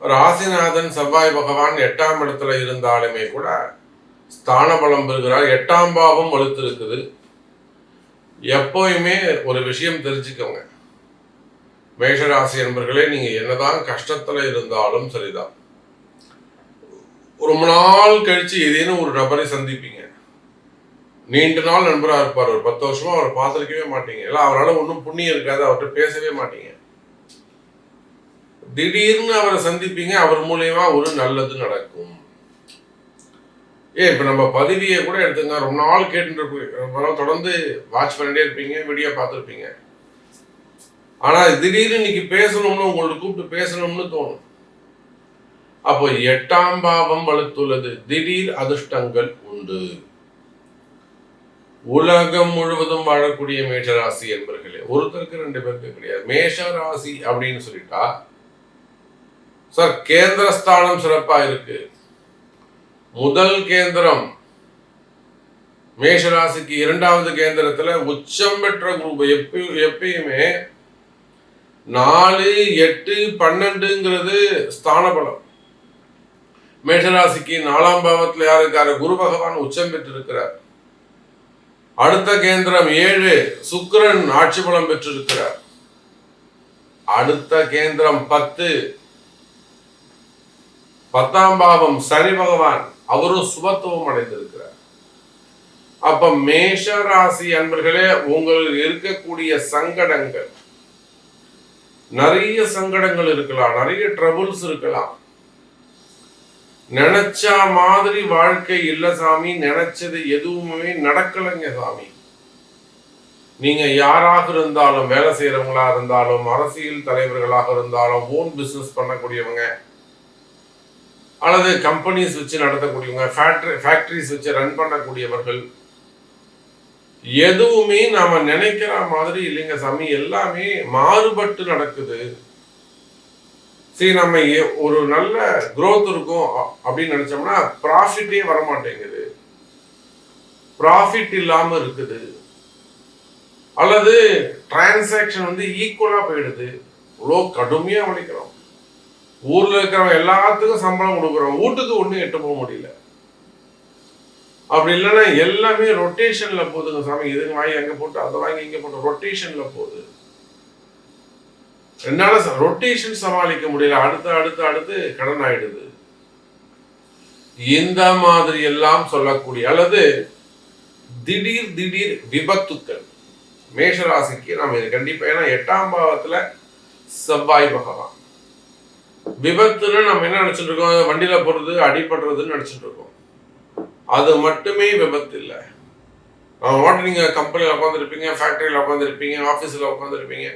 ராசிநாதன் செவ்வாய் பகவான் எட்டாம் இடத்துல இருந்தாலுமே கூட ஸ்தான பலம் பெறுகிறார். எட்டாம் பாவம் வலுத்திருக்குது. எப்போயுமே ஒரு விஷயம் தெரிஞ்சுக்கோங்க. மேஷராசி என்பர்களே நீங்க என்னதான் கஷ்டத்துல இருந்தாலும் சரிதான். ரொம்ப நாள் கழிச்சு ஏதேனும் ஒரு நபரை சந்திப்பீங்க. நீண்ட நாள் நண்பராக இருப்பார். ஒரு பத்து வருஷமா அவரை பார்த்துருக்கவே மாட்டீங்க. இல்லை அவரால் ஒன்றும் புண்ணியம் இருக்காது. அவர்கிட்ட பேசவே மாட்டீங்க. திடீர்னு அவரை சந்திப்பீங்க அவர் மூலியமா ஒரு நல்லது நடக்கும். ஏன் இப்போ நம்ம பதவியை கூட எடுத்துங்க ரொம்ப நாள் கேட்டுட்டு தொடர்ந்து வாட்ச் பண்ணிட்டே இருப்பீங்க வீடியோ பார்த்துருப்பீங்க. ஆனால் திடீர்னு இன்னைக்கு பேசணும்னு உங்கள்ட்ட கூப்பிட்டு பேசணும்னு தோணும். அப்போ எட்டாம் பாவம் வலுத்துள்ளது. திடீர் அதிர்ஷ்டங்கள் உண்டு. உலகம் முழுவதும் வாழக்கூடிய மேஷராசி என்பர்களே ஒருத்தருக்கு ரெண்டு பேருக்கு கிடையாது. மேஷராசி அப்படின்னு சொல்லிட்டா சார் கேந்திரஸ்தானம் சிறப்பா இருக்கு முதல் கேந்திரம் மேஷராசிக்கு இரண்டாவது கேந்திரத்துல உச்சம் பெற்ற குரூப். எப்பயும் எப்பயுமே நாலு எட்டு பன்னெண்டுங்கிறது ஸ்தான பலம் மேஷராசிக்கு நாலாம் பாவத்தில் யார் இருக்காரு? குரு பகவான் உச்சம் பெற்றிருக்கிறார். அடுத்த கேந்திரம் ஏழு சுக்கரன் ஆட்சி பலம் பெற்றிருக்கிறார். அடுத்த கேந்திரம் பத்து பத்தாம் பாவம் சனி பகவான் அவரும் சுபத்துவம் அடைந்திருக்கிறார். அப்ப மேஷ ராசி அன்பர்களே உங்களுக்கு இருக்கக்கூடிய சங்கடங்கள் நிறைய சங்கடங்கள் இருக்கலாம் நிறைய ட்ரபுள்ஸ் இருக்கலாம். நினைச்சா மாதிரி வாழ்க்கை இல்ல சாமி நினைச்சது எதுவுமே நடக்கலைங்க சாமி. நீங்க யாராக இருந்தாலும் வேலை செய்யறவங்களா இருந்தாலும் அரசியல் தலைவர்களாக இருந்தாலும் ஓன் பிசினஸ் பண்ணக்கூடியவங்க அல்லது கம்பெனிஸ் வச்சு நடத்தக்கூடியவங்க ஃபேக்டரி ஃபேக்டரிஸ் வச்சு ரன் பண்ணக்கூடியவர்கள் எதுவுமே நாம நினைக்கிற மாதிரி இல்லைங்க சாமி. எல்லாமே மாறுபட்டு நடக்குது. சரி நம்ம ஒரு நல்ல குரோத் இருக்கும் அப்படின்னு நினைச்சோம்னா ப்ராஃபிட்டே வர மாட்டேங்குது ப்ராஃபிட் இல்லாம இருக்குது. அல்லது டிரான்சாக்ஷன் வந்து ஈக்குவலா போயிடுது. இவ்வளோ கடுமையா உழைக்கிறோம். ஊர்ல இருக்கிறவங்க எல்லாத்துக்கும் சம்பளம் கொடுக்குறோம் வீட்டுக்கு ஒன்றும் எட்டு போக முடியல. அப்படி இல்லைன்னா எல்லாமே ரொட்டேஷன்ல போகுதுங்க சாமி. இதுங்க வாங்கி அங்க போட்டு அதை வாங்கி இங்க போட்டு ரொட்டேஷன்ல போகுது. என்னால ரொட்டேஷன் சமாளிக்க முடியல. அடுத்து அடுத்து அடுத்து கடன் ஆயிடுது. இந்த மாதிரி எல்லாம் சொல்லக்கூடிய அல்லது திடீர் திடீர் விபத்துக்கள். மேஷராசிக்கு நம்ம இது கண்டிப்பா ஏன்னா எட்டாம் பாவத்துல செவ்வாய் பகவான். விபத்துன்னு நம்ம என்ன நினச்சிட்டு இருக்கோம்? வண்டியில போறது அடிபடுறதுன்னு நினச்சிட்டு இருக்கோம். அது மட்டுமே விபத்து இல்லை. அவன் மட்டும் நீங்கள் கம்பெனியில் உட்காந்துருப்பீங்க ஃபேக்ட்ரியில் உட்காந்துருப்பீங்க ஆஃபீஸில் உட்காந்துருப்பீங்க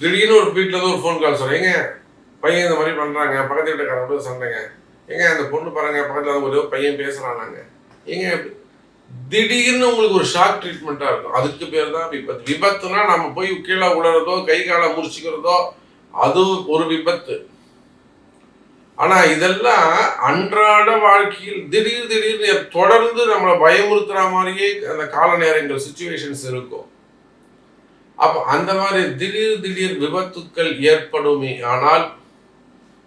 திடீர்னு ஒரு வீட்டில் தான் ஒரு ஃபோன் கால் சொல்றேன். பையன் இந்த மாதிரி பண்றாங்க பக்கத்து வீட்டுக்காரங்க கூட சண்டைங்க. ஏங்க அந்த பொண்ணு பாருங்க பக்கத்தில் ஒரு பையன் பேசுகிறானாங்க ஏங்க திடீர்னு உங்களுக்கு ஒரு ஷாக் ட்ரீட்மெண்ட்டாக இருக்கும். அதுக்கு பேர் தான் விபத்து. விபத்துனா நம்ம போய் கீழே விழுறதோ கை காலை முறிச்சிக்கிறதோ அது ஒரு விபத்து. ஆனா இதெல்லாம் அன்றாட வாழ்க்கையில் திடீர் திடீர்னு தொடர்ந்து நம்மளை பயமுறுத்துற மாதிரியே அந்த கால நேரங்கள் சுச்சுவேஷன்ஸ் இருக்கும். அப்ப அந்த மாதிரி திடீர் திடீர் விபத்துக்கள் ஏற்படுமே ஆனால்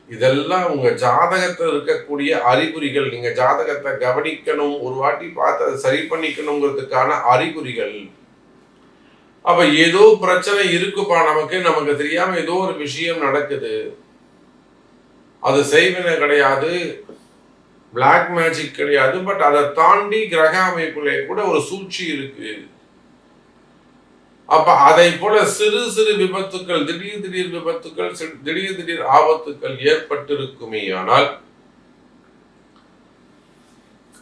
இதெல்லாம் உங்க ஜாதகத்தில் இருக்கக்கூடிய அறிகுறிகள் நீங்க ஜாதகத்தை கவனிக்கணும் ஒரு வாட்டி பார்த்து அதை சரி பண்ணிக்கணுங்கிறதுக்கான அறிகுறிகள் அப்ப ஏதோ பிரச்சனை இருக்குப்பா நமக்கு நமக்கு தெரியாம ஏதோ ஒரு விஷயம் நடக்குது. அது செய்வினை கிடையாது. பிளாக் மேஜிக் கிடையாது. பட் அதை தாண்டி கிரக அமைப்புல கூட ஒரு சூழ்ச்சி இருக்கு. அப்ப அதை போல சிறு சிறு விபத்துக்கள் திடீர் திடீர் விபத்துக்கள் திடீர் திடீர் ஆபத்துக்கள் ஏற்பட்டிருக்குமே. ஆனால்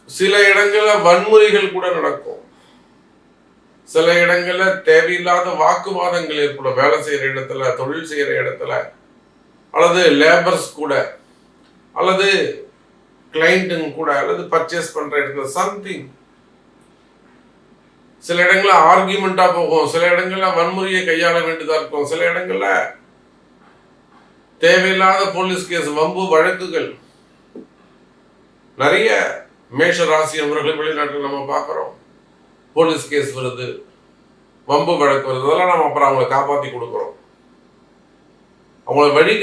சில இடங்கள்ல வன்முறைகள் கூட நடக்கும். சில இடங்கள்ல தேவையில்லாத வாக்குவாதங்கள் ஏற்படும். வேலை செய்யற இடத்துல தொழில் செய்யற இடத்துல அல்லது லேபர்ஸ் கூட அல்லது கிளைண்ட்டுங்க கூட அல்லது பர்ச்சேஸ் பண்ற இடத்துல சம்திங் சில இடங்கள்ல ஆர்கியூமெண்டா போகும். சில இடங்கள்ல வன்முறையை கையாள வேண்டியதா இருக்கும். சில இடங்கள்ல தேவையில்லாத போலீஸ் கேஸ் வம்பு வழக்குகள். நிறைய மேஷ ராசி அவர்கள் வெளிநாட்டில் நம்ம பார்க்குறோம். போலீஸ் கேஸ் வருது வம்பு வழக்கு வருது அதெல்லாம் நம்ம அப்புறம் அவங்களை காப்பாற்றி கொடுக்குறோம். அவங்கள வழி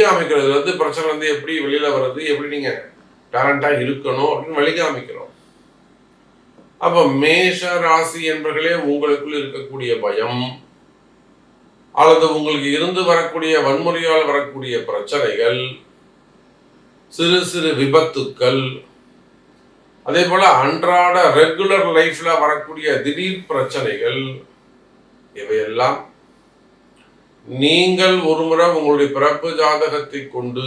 வந்து பிரச்சனை வந்து எப்படி வெளியில வர்றது எப்படி நீங்க டேலண்டா இருக்கணும் அப்படின்னு வழிகாமிக்கிறோம். அப்போ அப்ப மேஷ ராசி என்பர்களே உங்களுக்குள் இருக்கக்கூடிய பயம் அல்லது உங்களுக்கு இருந்து வரக்கூடிய வன்முறையால் வரக்கூடிய பிரச்சனைகள் சிறு சிறு விபத்துக்கள் அதே போல் அன்றாட ரெகுலர் லைஃப்பில் வரக்கூடிய திடீர் பிரச்சனைகள் இவையெல்லாம் நீங்கள் ஒருமுறை உங்களுடைய பிறப்பு ஜாதகத்தை கொண்டு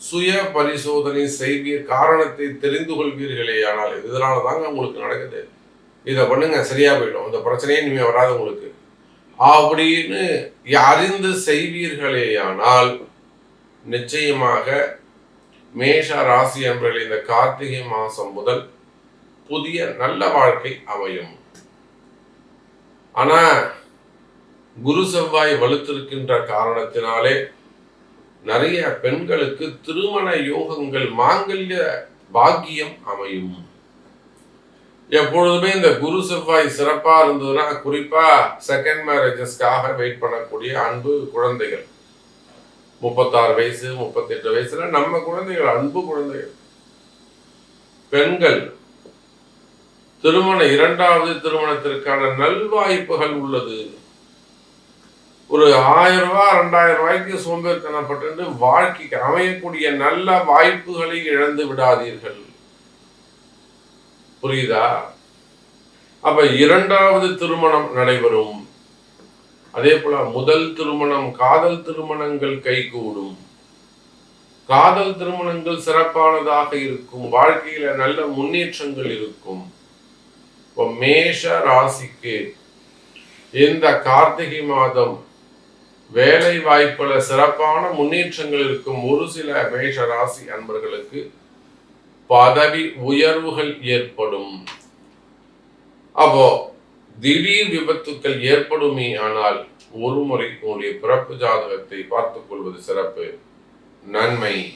சுய பரிசோதனை செய்வீர் காரணத்தை தெரிந்து கொள்வீர்களே ஆனால் இதனால தாங்க உங்களுக்கு நடக்குது. இதை பண்ணுங்க சரியா போயிடும். இந்த பிரச்சனையே இனிமே வராது உங்களுக்கு. அப்படின்னு அறிந்து செய்வீர்களே ஆனால் நிச்சயமாக மேஷ ராசி என்பவர்கள் இந்த கார்த்திகை மாசம் முதல் புதிய நல்ல வாழ்க்கை அமையும். ஆனா குரு செவ்வாய் வலுத்திருக்கின்ற காரணத்தினாலே நிறைய பெண்களுக்கு திருமண யோகங்கள் மாங்கல்ய பாக்கியம் அமையும். எப்பொழுதுமே இந்த குரு செவ்வாய் சிறப்பா இருந்ததுன்னா குறிப்பா செகண்ட் மேரேஜஸ்க்காக வெயிட் பண்ணக்கூடிய அன்பு குழந்தைகள். முப்பத்தாறு வயசு முப்பத்தெட்டு வயசுல நம்ம குழந்தைகள் அன்பு குழந்தைகள். பெண்கள் திருமண இரண்டாவது திருமணத்திற்கான நல்வாய்ப்புகள் உள்ளது. ஒரு ஆயிரம் ரூபாய் ரெண்டாயிரம் ரூபாய்க்கு சோம்பேறித்தனப்பட்டு வாழ்க்கைக்கு அமையக்கூடிய நல்ல வாய்ப்புகளை இழந்து விடாதீர்கள். புரியுதா? அப்ப இரண்டாவது திருமணம் நடைபெறும். அதே போல முதல் திருமணம் காதல் திருமணங்கள் கைகூடும். காதல் திருமணங்கள் சிறப்பானதாக இருக்கும். வாழ்க்கையில நல்ல முன்னேற்றங்கள் இருக்கும். இப்போ மேஷ ராசிக்கு இந்த கார்த்திகை மாதம் வேலை வாய்ப்புல சிறப்பான முன்னேற்றங்கள் இருக்கும். ஒரு சில மேஷ ராசி அன்பர்களுக்கு பதவி உயர்வுகள் ஏற்படும். அப்போ திடீர் விபத்துக்கள் ஏற்படுமே ஆனால் ஒரு முறை உங்களுடைய பிறப்பு ஜாதகத்தை பார்த்துக் கொள்வது சிறப்பு. நன்மை.